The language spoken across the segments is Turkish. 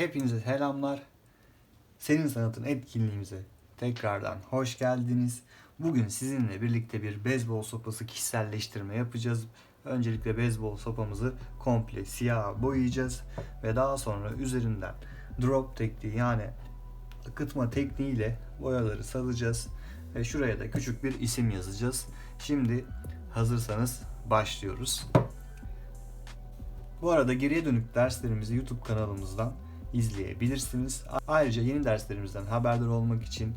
Hepinize selamlar. Senin Sanatın etkinliğimize tekrardan hoş geldiniz. Bugün sizinle birlikte bir beyzbol sopası kişiselleştirme yapacağız. Öncelikle beyzbol sopamızı komple siyah boyayacağız ve daha sonra üzerinden drop tekniği yani akıtma tekniğiyle boyaları salacağız ve şuraya da küçük bir isim yazacağız. Şimdi hazırsanız başlıyoruz. Bu arada geriye dönük derslerimizi YouTube kanalımızdan izleyebilirsiniz. Ayrıca yeni derslerimizden haberdar olmak için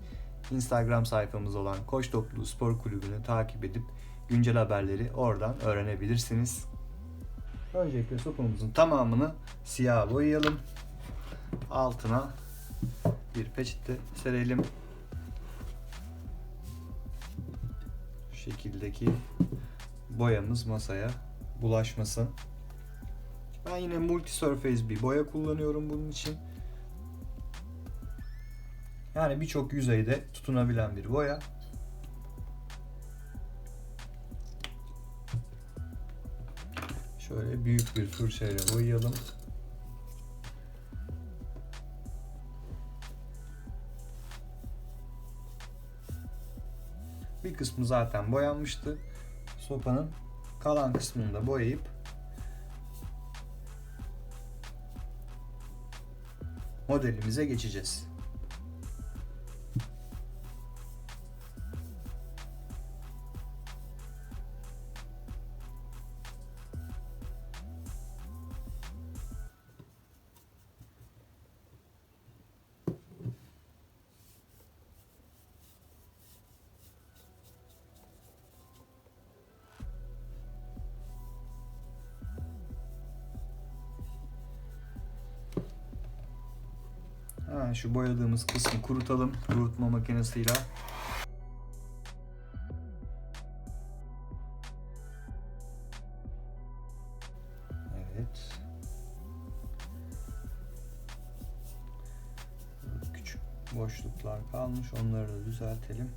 Instagram sayfamız olan Koç Topluluğu Spor Kulübü'nü takip edip güncel haberleri oradan öğrenebilirsiniz. Öncelikle sopamızın tamamını siyah boyayalım. Altına bir peçete serelim. Şu şekildeki boyamız masaya bulaşmasın. Ben yine multi surface bir boya kullanıyorum bunun için. Yani birçok yüzeyde tutunabilen bir boya. Şöyle büyük bir fırçayla boyayalım. Bir kısmı zaten boyanmıştı. Sopanın kalan kısmını da boyayıp modelimize geçeceğiz. Ha, şu boyadığımız kısmı kurutalım kurutma makinesiyle. Evet. Küçük boşluklar kalmış. Onları da düzeltelim.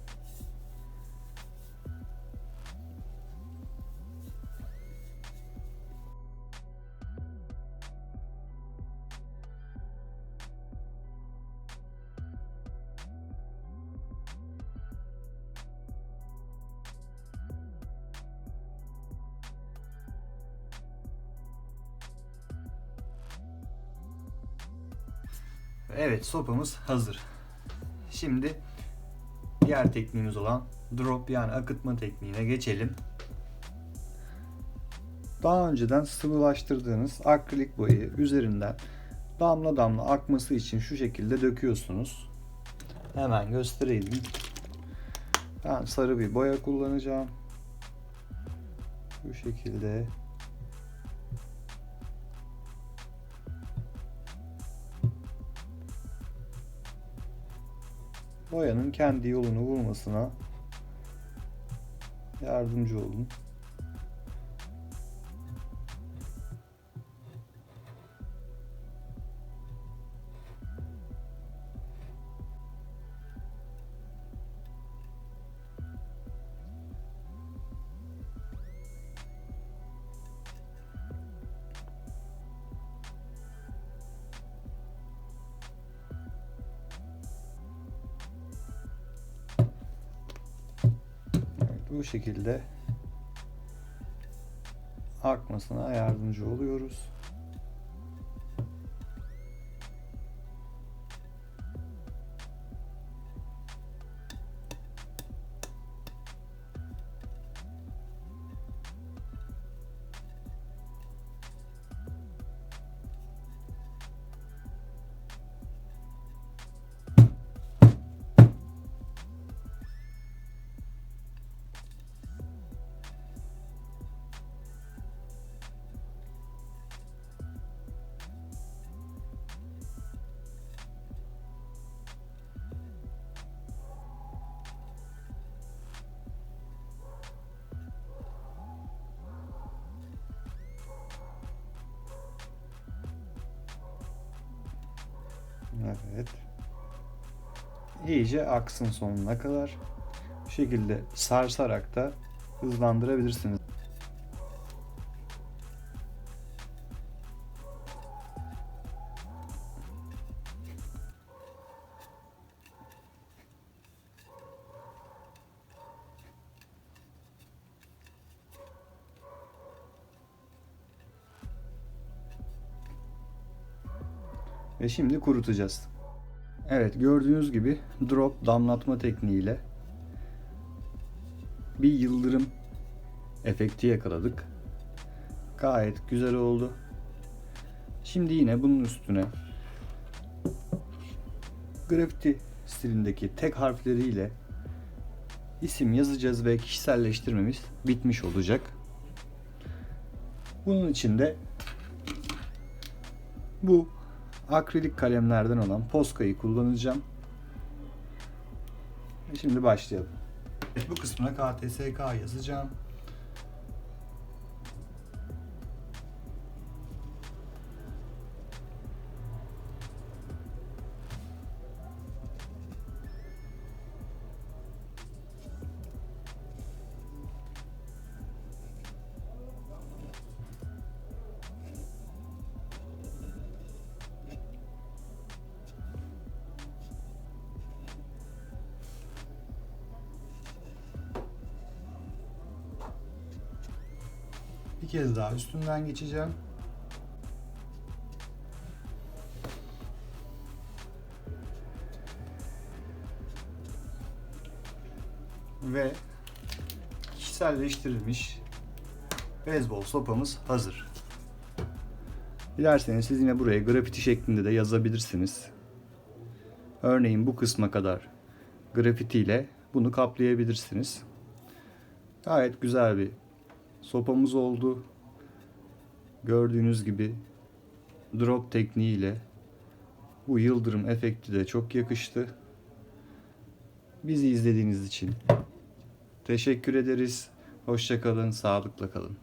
Evet sopamız hazır. Şimdi diğer tekniğimiz olan drop yani akıtma tekniğine geçelim. Daha önceden sıvılaştırdığınız akrilik boyayı üzerinden damla damla akması için şu şekilde döküyorsunuz. Hemen göstereyim. Ben sarı bir boya kullanacağım. Bu şekilde boyanın kendi yolunu bulmasına yardımcı olun. Bu şekilde akmasına yardımcı oluyoruz. Evet. İyice aksın sonuna kadar. Bu şekilde sarsarak da hızlandırabilirsiniz. Ve şimdi kurutacağız. Evet gördüğünüz gibi drop damlatma tekniğiyle bir yıldırım efekti yakaladık. Gayet güzel oldu. Şimdi yine bunun üstüne grafiti stilindeki tek harfleriyle isim yazacağız ve kişiselleştirmemiz bitmiş olacak. Bunun için de bu akrilik kalemlerden olan Posca'yı kullanacağım. Şimdi başlayalım. Bu kısmına KTSK yazacağım. Bir kez daha üstünden geçeceğim. Ve kişiselleştirilmiş beyzbol sopamız hazır. Dilerseniz siz yine buraya grafiti şeklinde de yazabilirsiniz. Örneğin bu kısma kadar grafiti ile bunu kaplayabilirsiniz. Gayet güzel bir sopamız oldu. Gördüğünüz gibi drop tekniğiyle bu yıldırım efekti de çok yakıştı. Bizi izlediğiniz için teşekkür ederiz. Hoşçakalın, sağlıkla kalın.